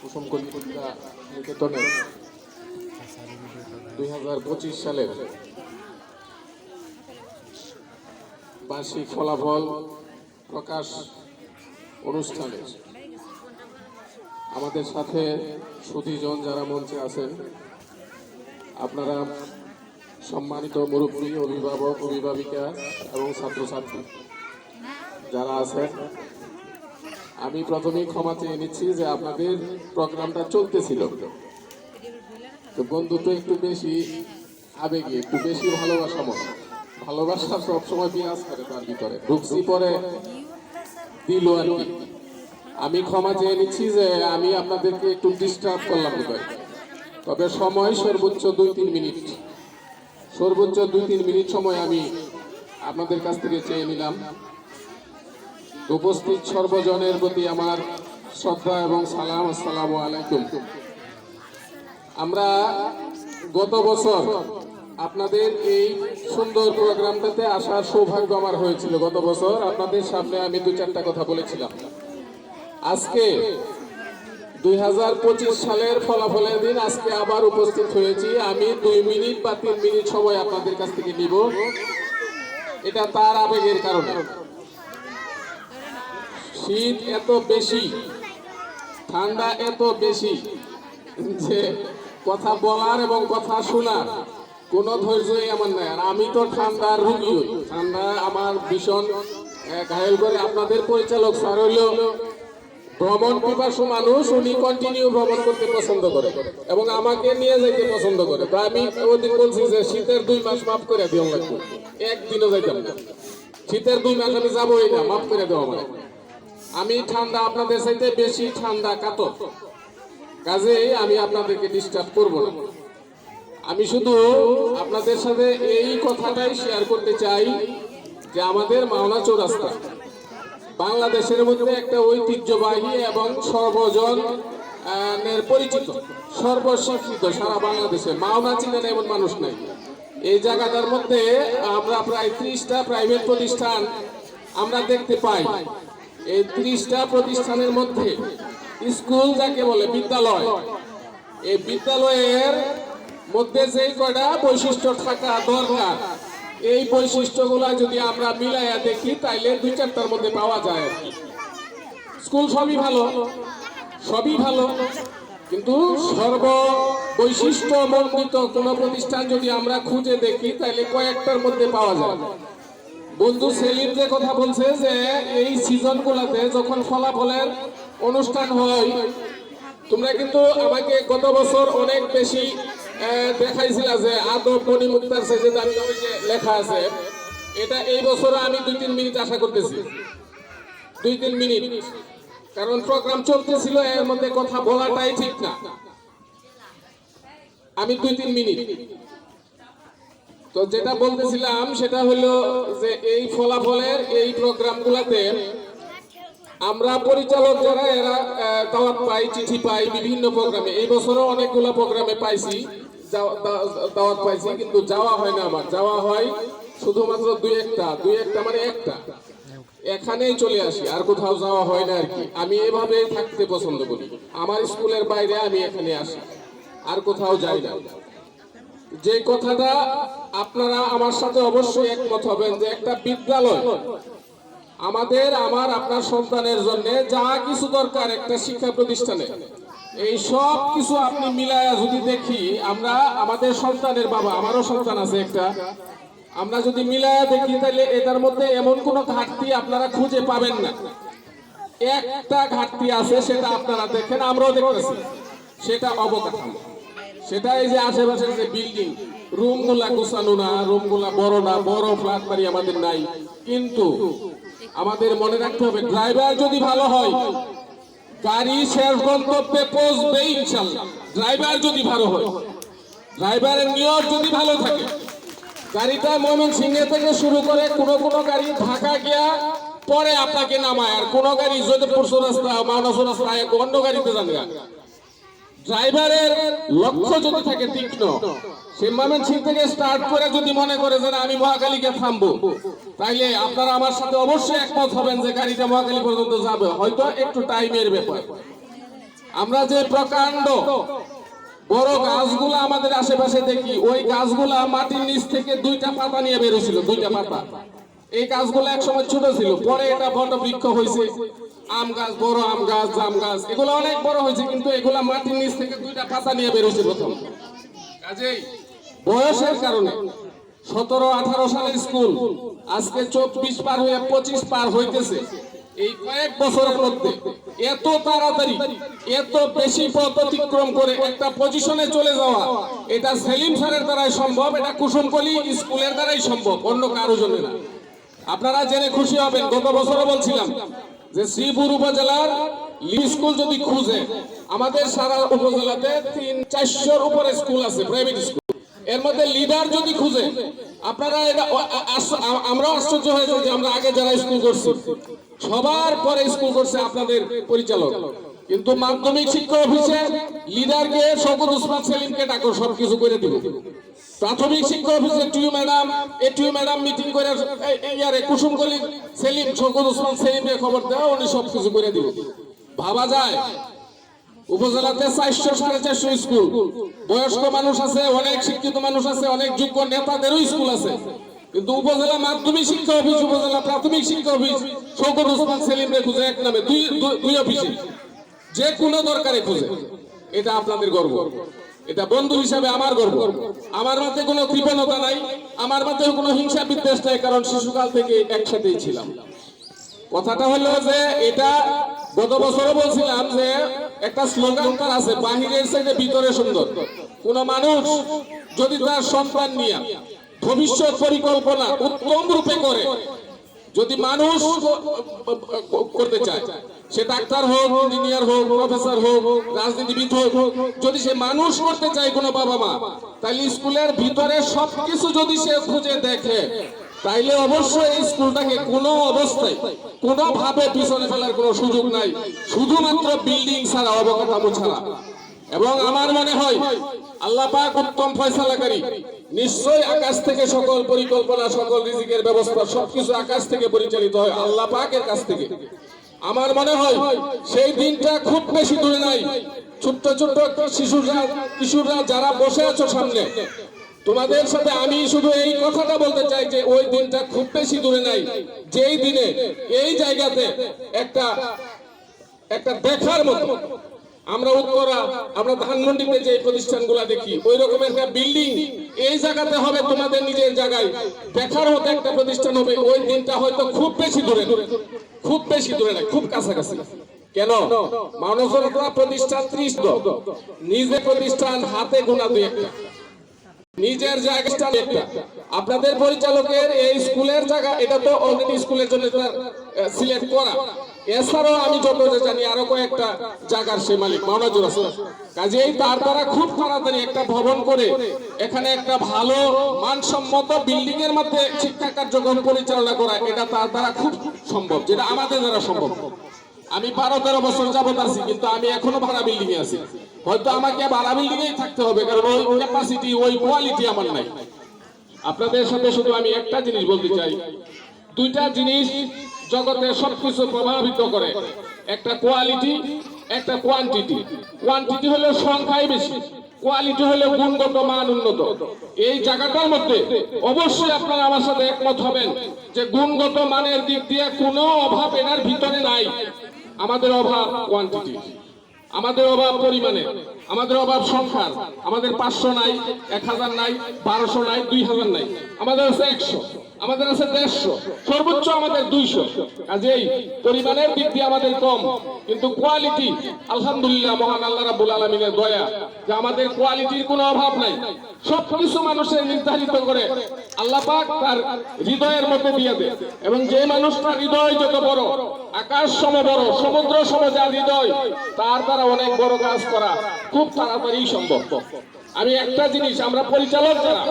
কুসুম কলিকা নিকেতনের দুই হাজার পঁচিশ সালের বার্ষিক ফলাফল প্রকাশ অনুষ্ঠানে আমাদের সাথে সুধীজন যারা মঞ্চে আছেন, আপনারা সম্মানিত মুরব্বী, অভিভাবক, অভিভাবিকা এবং ছাত্রছাত্রী যারা আছেন আমি প্রথমেই ক্ষমা চেয়ে নিচ্ছি যে আপনাদের প্রোগ্রামটা চলতেছিল। তো বন্ধুত্ব একটু বেশি আবেগে, একটু বেশি ভালোবাসা মনে। ভালোবাসা সবসময় বিরাজ করে তার ভিতরে। ঢুকছি পরে দিল আর কি। আমি ক্ষমা চেয়ে নিচ্ছি যে আমি আপনাদেরকে একটু ডিস্টার্ব করলাম তবে সময় সর্বোচ্চ দুই তিন মিনিট। সর্বোচ্চ দুই তিন মিনিট সময় আমি আপনাদের কাছ থেকে চেয়ে নিলাম। উপস্থিত সর্বজনের প্রতি আমার শ্রদ্ধা এবং সালাম, আসসালামু আলাইকুম। আমরা গত বছর আপনাদের এই সুন্দর প্রোগ্রামটাতে আসার সৌভাগ্য আমার হয়েছিল। গত বছর আপনাদের সামনে আমি দু চারটা কথা বলেছিলাম। আজকে দুই হাজার পঁচিশ সালের ফলাফলের দিন আজকে আবার উপস্থিত হয়েছি। আমি দুই মিনিট বা তিন মিনিট সময় আপনাদের কাছ থেকে নিব। এটা তার আবেগের কারণে। শীত এত বেশি, ঠান্ডা এত বেশি যে কথা বলার এবং কথা শোনার কোনো ধৈর্যই আমার নাই। আর আমি তো ঠান্ডার রুগী। ঠান্ডা আমার ভীষণ ঘায়েল করে আপনাদের পরিচালক স্যার হইল। ভ্রমণ পিপাসু মানুষ, উনি কন্টিনিউ ভ্রমণ করতে পছন্দ করে এবং আমাকে নিয়ে যাইতে পছন্দ করে। তো আমি ওদিন বলছি যে শীতের দুই মাস মাফ করে দিও লাগবে একদিনও যাইতাম না। শীতের দুই মাস আমি যাবোই না, মাফ করে দেওয়া মানে আমি ঠান্ডা আপনাদের চাইতে বেশি ঠান্ডা কাতর। কাজেই আমি আপনাদেরকে ডিস্টার্ব করব না। আমি শুধু আপনাদের সাথে এই কথাটাই শেয়ার করতে চাই যে আমাদের মাওনা চৌরাস্তা বাংলাদেশের মধ্যে একটা ঐতিহ্যবাহী এবং সর্বজন পরিচিত সর্বস্বীকৃত সারা বাংলাদেশে। মাওনা চিনেন এমন মানুষ নাই। এই জায়গাটার মধ্যে আমরা প্রায় ত্রিশটা প্রাইভেট প্রতিষ্ঠান আমরা দেখতে পাই। এই ত্রিশটা প্রতিষ্ঠানের মধ্যে স্কুল যাকে বলে বিদ্যালয়, এই বিদ্যালয়ের মধ্যে যেই কয়টা বৈশিষ্ট্য থাকা দরকার, এই বৈশিষ্ট্যগুলা যদি আমরা মিলাইয়া দেখি, তাইলে দুই চারটার মধ্যে পাওয়া যায় স্কুল সবই ভালো সবই ভালো, কিন্তু সর্ব বৈশিষ্ট্য মণ্ডিত কোনো প্রতিষ্ঠান যদি আমরা খুঁজে দেখি, তাইলে কয়েকটার মধ্যে পাওয়া যায়। বন্ধু সেলিম যে কথা বলছে যে এই সিজন গুলাতে যখন ফলাফলের অনুষ্ঠান হয়, তোমরা কিন্তু আমাকে গত বছর অনেক বেশি দেখাইছিল যে আদব মণি মুক্তার ওই লেখা আছে, এটা এই বছরও আমি দুই তিন মিনিট আশা করতেছি। দুই তিন মিনিট। কারণ প্রোগ্রাম চলতেছিল, এর মধ্যে কথা বলাটাই ঠিক না। আমি দুই তিন মিনিট। তো যেটা বলতেছিলাম, সেটা হলো যে এই ফলাফলের এই প্রোগ্রামগুলোতে আমরা পরিচালক যারা, এরা দাওয়াত পাই, চিঠি পাই বিভিন্ন প্রোগ্রামে। এই বছরও অনেকগুলো প্রোগ্রামে পাইছি দাওয়াত পাইছি, কিন্তু যাওয়া হয় না আমার। যাওয়া হয় শুধুমাত্র দুই একটা দুই একটা মানে একটা। এখানেই চলে আসি, আর কোথাও যাওয়া হয় না আর কি। আমি এভাবে থাকতে পছন্দ করি। আমার স্কুলের বাইরে আমি এখানে আসি, আর কোথাও যাই না। যে কথাটা আপনারা আমার সাথে অবশ্যই একমত হবেন যে একটা বিদ্যালয় আমাদের, আমার, আপনার সন্তানের জন্য যা কিছু দরকার একটা শিক্ষা প্রতিষ্ঠানে। এই সব কিছু আপনি মিলায়া যদি দেখি, আমরা আমাদের সন্তানের বাবা, আমারও সন্তান আছে একটা, আমরা যদি মিলায়া দেখি, তাহলে এটার মধ্যে এমন কোনো ঘাটতি আপনারা খুঁজে পাবেন না। একটা ঘাটতি আছে, সেটা আপনারা দেখেন, আমরাও দেখতেছি। সেটা অবকাঠামো। সেটা এই যে আশেপাশের যে বিল্ডিং রুমগুলা গোছানো না রুমগুলা বড় না, বড় ফ্ল্যাট বাড়ি আমাদের নাই। কিন্তু আমাদের মনে রাখতে হবে ড্রাইভার যদি ভালো হয়, গাড়ি শেষ গন্তব্যে পৌঁছবে ইনশাল্লাহ। ড্রাইভার যদি ভালো হয় ড্রাইভারের নিয়ত যদি ভালো থাকে, গাড়িটা ময়মন সিংহে থেকে শুরু করে কোন কোন গাড়ি ঢাকা গিয়া পরে আপনাকে নামায়। আর কোন গাড়ি যোধপুর রাস্তা মানস রাস্তা অন্য গাড়িতে যান। ড্রাইভারের লক্ষ্য যদি থাকে তীক্ষ্ণ, সে ময়মন সিং থেকে স্টার্ট করে যদি মনে করে যে আমি মহাকালীকে থামবো, তাইলে আপনারা আমার সাথে অবশ্যই একমত হবেন যে গাড়িটা মহাকালী পর্যন্ত যাবে। হয়তো একটু টাইমের ব্যাপার। আমরা যে প্রকাণ্ড বড় গাছগুলো আমাদের আশেপাশে দেখি, ওই গাছগুলা মাটির নিচ থেকে দুইটা পাতা নিয়ে বেরোছিল, দুইটা পাতা। এই গাছগুলো একসময় ছোট ছিল, পরে এটা বড় বৃক্ষ হয়েছে আম গাছ, বড় আম গাছ, জাম গাছ, এগুলো অনেক বড় হয়েছে, কিন্তু এগুলা মাটির নিচ থেকে দুইটা পাতা নিয়ে বেরোছে প্রথম। কাজেই বয়সের কারণে সতেরো, আঠারো সালের স্কুল, আজকে চব্বিশ পার হয়ে পঁচিশ পার হইতেছে। এই কয়েক বছরের মধ্যে এত তাড়াতাড়ি, এত বেশি পথ অতিক্রম করে একটা পজিশনে চলে যাওয়া, এটা সেলিম স্যারের দ্বারাই সম্ভব, এটা কুসুমকলি স্কুলের দ্বারাই সম্ভব, অন্য কারও জন্য না। আপনারা জেনে খুশি হবেন, গত বছরও বলছিলাম যে শ্রীপুর উপজেলার লি স্কুল যদি খুঁজে, আমাদের সারা উপজেলাতে তিন চারশোর উপরে স্কুল আছে প্রাইভেট স্কুল। এর মধ্যে লিডার যদি খুঁজে, আপনারা এটা আমরাও আশ্চর্য হয়েছে যে আমরা আগে যারা স্কুল করছি, সবার পরে স্কুল করছে আপনাদের পরিচালক। কিন্তু মাধ্যমিক শিক্ষা অফিসে লিডারকে শওকত উসমান সেলিমকে ডাকো, সবকিছু করে দিব। প্রাথমিক শিক্ষা অফিসে টিউ ম্যাডাম এ টিউ ম্যাডাম মিটিং করে ইয়ারে কুসুমকলি সেলিম শওকত উসমান সেলিমকে খবর দেওয়া, উনি সবকিছু করে দিব। ভাবা যায়, উপজেলাতে চারশো সাড়ে চারশো স্কুল। বয়স্ক মানুষ আছে, অনেক শিক্ষিত মানুষ আছে, অনেক যোগ্য নেতাদেরও স্কুল আছে। কিন্তু উপজেলা মাধ্যমিক শিক্ষা অফিস, উপজেলা প্রাথমিক শিক্ষা অফিস শৌকত ওসমান সেলিম রে খুঁজে এক নামে দুই- দুই অফিসে। যে কোনো দরকারে খুঁজে। এটা আপনাদের গর্ব। এটা বন্ধু হিসাবে আমার গর্ব। আমার মধ্যে কোনো কৃপণতা নাই, আমার মধ্যে কোনো হিংসা বিদ্বেষ নাই, কারণ শিশুকাল থেকে একসাথেই ছিলাম। কথাটা হলো যে, এটা গত বছরও বলছিলাম যে, একটা স্লোগান তার আছে, বাহিরের সাইডে ভিতরে সুন্দর। কোন মানুষ যদি তার সন্তান নিয়ে ভবিষ্যৎ পরিকল্পনা উত্তম রূপে করে যদি মানুষ করতে চায়, সে ডাক্তার হোক, ইঞ্জিনিয়ার হোক, প্রফেসর হোক, রাজনীতিবিদ হোক, যদি সে মানুষ করতে চায় কোনো বাবা মা তাহলে স্কুলের ভিতরে সবকিছু যদি সে খুঁজে দেখে, তাইলে অবশ্যই এই স্কুলটাকে কোনো অবস্থায় কোনো ভাবে পিছনে ফেলার কোনো সুযোগ নাই, শুধুমাত্র বিল্ডিং ছাড়া, অবকাঠামো ছাড়া। এবং আমার মনে হয় আল্লাহ পাক উত্তম ফয়সালাকারী। নিশ্চয়ই আকাশ থেকে সকল পরিকল্পনা, সকল রিজিকের ব্যবস্থা সবকিছু আকাশ থেকে পরিচালিত হয়, আল্লাহ পাকের কাছ থেকে। আমার মনে হয়, সেই দিনটা খুব বেশি দূরে নাই। ছোট্ট ছোট্ট শিশুরা, কিশোররা যারা বসে আছো সামনে, তোমাদের সাথে আমি শুধু এই কথাটা বলতে চাই যে, ওই দিনটা খুব বেশি দূরে নাই। যেই দিনে, এই জায়গাতে একটা একটা দেখার মতো আমরা উত্তরা, আমরা ধানমন্ডিতে যে প্রতিষ্ঠানগুলো দেখি, ওই রকমের একটা বিল্ডিং এই জায়গাতে হবে তোমাদের নিজের জায়গায়। দেখার মতো একটা প্রতিষ্ঠান হবে, ওই দিনটা হয়তো খুব বেশি দূরে খুব বেশি দূরে না, খুব কাছাকাছি। কেন? মানবতা প্রতিষ্ঠান ত্রিশ নিজে প্রতিষ্ঠান হাতে গোনা দুই একটা। নিজের জায়গাটা একটা। আপনাদের পরিচালকের এই স্কুলের জায়গা, এটা তো অলরেডি স্কুলের জন্য সিলেক্ট করা। এছাড়াও আমি যত জানি আরও কয়েকটা জায়গার সে মালিক মাওনাজুর আছে কাজেই তার দ্বারা খুব তাড়াতাড়ি একটা ভবন করে, এখানে একটা ভালো মানসম্মত বিল্ডিং এর মধ্যে শিক্ষা কার্যক্রম পরিচালনা করা, এটা তার দ্বারা খুব সম্ভব, যেটা আমাদের দ্বারা সম্ভব। আমি বারো তেরো বছর যাবত আছি, কিন্তু আমি এখনও ভাড়া বিল্ডিং এ আছি। হয়তো আমাকে ভাড়া বিল্ডিং এই থাকতে হবে, কারণ ওই ক্যাপাসিটি ওই কোয়ালিটি আমার নাই। আপনাদের সাথে শুধু আমি একটা জিনিস বলতে চাই। দুইটা জিনিস জগতে সবকিছু প্রভাবিত করে। একটা কোয়ালিটি একটা কোয়ান্টিটি কোয়ান্টিটি হলো সংখ্যায় বেশি। কোয়ালিটি হলো গুণগত মান উন্নত। এই জায়গাটার মধ্যে অবশ্যই আপনারা আমার সাথে একমত হবেন যে গুণগত মানের দিক দিয়ে কোনো অভাব এনার ভিতরে নাই। আমাদের অভাব কোয়ান্টিটি আমাদের অভাব পরিমাণে। আমাদের অভাব সংখ্যার। আমাদের পাঁচশো নাই, এক হাজার নাই, বারোশো নাই, দুই হাজার নাই। আমাদের হচ্ছে একশো। আমাদের আছে দেড়শো, সর্বোচ্চ আমাদের দুইশো। কাজেই পরিমাণের দিক দিয়ে আমাদের কম, কিন্তু কোয়ালিটি আলহামদুলিল্লাহ, মহান আল্লাহ রাবুল আলমিনের দয়া, যে আমাদের কোয়ালিটির কোনো অভাব নাই। সব কিছু মানুষের নির্ধারিত করে আল্লাহ পাক তার হৃদয়ের মধ্যে দিয়ে দেয়। এবং যে মানুষটার হৃদয় যত বড়, আকাশ সম বড়, সমুদ্র সম যা হৃদয়, তার দ্বারা অনেক বড় কাজ করা খুব তাড়াতাড়ি সম্ভব। আমি একটা জিনিস, আমরা পরিচালক যারা,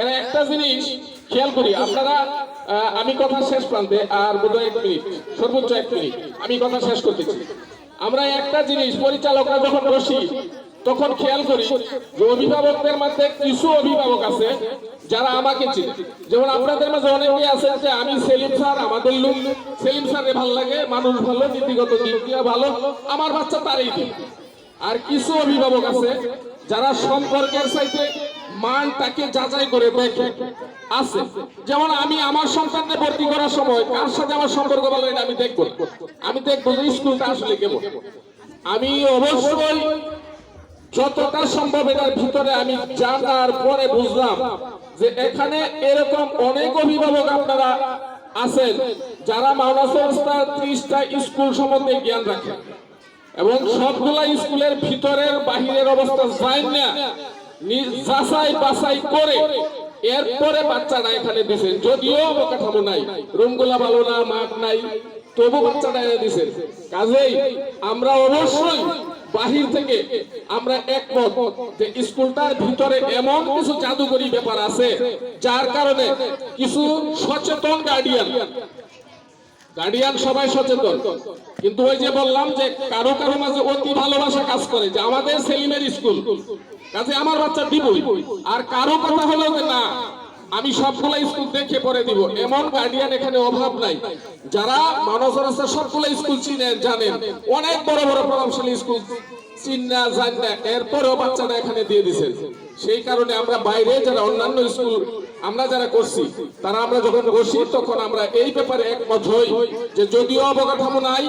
এরা একটা জিনিস খেয়াল করি, আপনারা আমি কথা শেষ প্রান্তে, আর বোধহয় এক মিনিট, সর্বোচ্চ এক মিনিট, আমি কথা শেষ করতেছি। আমরা একটা জিনিস, পরিচালকরা যখন বসি, তখন খেয়াল করি যে অভিভাবকদের মধ্যে কিছু অভিভাবক আছে যারা আমাকে চিনে। যেমন আপনাদের মাঝে অনেকেই আছেন যে আমি সেলিম স্যার, আমাদের লোক। সেলিম স্যারে ভালো লাগে, মানুষ ভালো, নীতিগত দিক ভালো, আমার বাচ্চা তারই দিন আর কিছু অভিভাবক আছে যারা সম্পর্কের সাথে মানটাকে যাচাই করে দেখে আছে। যেমন আমি আমার সন্তানকে ভর্তি করার সময় কার সাথে আমার সম্পর্ক ভালো এটা আমি দেখব। আমি দেখব যে স্কুলটা আসলে কেমন। আমি অবশ্যই যতটা সম্ভব এটার ভিতরে আমি জানার পরে বুঝলাম যে এখানে এরকম অনেক অভিভাবক আপনারা আছেন যারা মাওনা ত্রিশটা স্কুল সম্বন্ধে জ্ঞান রাখেন। এবং সবগুলা স্কুলের ভিতরের বাহিরের অবস্থা যায় নি- এরপরে এখানে দিছেন। যদিও অবকাঠামো নাই, রুমগুলা ভালো না, মাঠ নাই, তবু এনে দিছেন। কাজেই আমরা অবশ্যই বাহির থেকে আমরা একমত যে স্কুলটার ভিতরে এমন কিছু জাদুকরি ব্যাপার আছে, যার কারণে কিছু সচেতন গার্ডিয়ান গার্ডিয়ান সবাই সচেতন। কিন্তু ওই যে বললাম যে কারও কারও মাঝে অতি ভালোবাসা কাজ করে, যে আমাদের সেলিমের স্কুল কাজে আমার বাচ্চা দিবই। আর কারও কথা হলো যে না, আমি সবগুলো স্কুল দেখে পরে দিব। এমন গার্ডিয়ান এখানে অভাব নাই। যারা মানব রাস্তার সবগুলো স্কুল চিনেন, জানেন। অনেক বড় বড় প্রভাবশালী স্কুল চিন্না জান এরপরেও বাচ্চারা এখানে দিয়ে দিছেন। সেই কারণে আমরা বাইরে যারা অন্যান্য স্কুল আমরা যারা করছি, তারা আমরা যখন করছি, তখন আমরা এই ব্যাপারে একমত হই যে যদিও অবকাঠামো নাই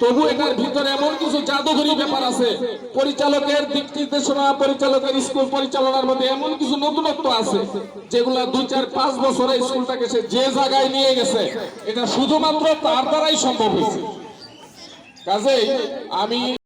তবু এটার ভিতরে এমন কিছু জাদুঘরি ব্যাপার আছে। পরিচালকের দিক নির্দেশনা পরিচালকের স্কুল পরিচালনার মধ্যে এমন কিছু নতুনত্ব আছে, যেগুলা দুই চার পাঁচ বছরে স্কুলটাকে সে যে জায়গায় নিয়ে গেছে, এটা শুধুমাত্র তার দ্বারাই সম্ভব হয়েছে। কাজেই আমি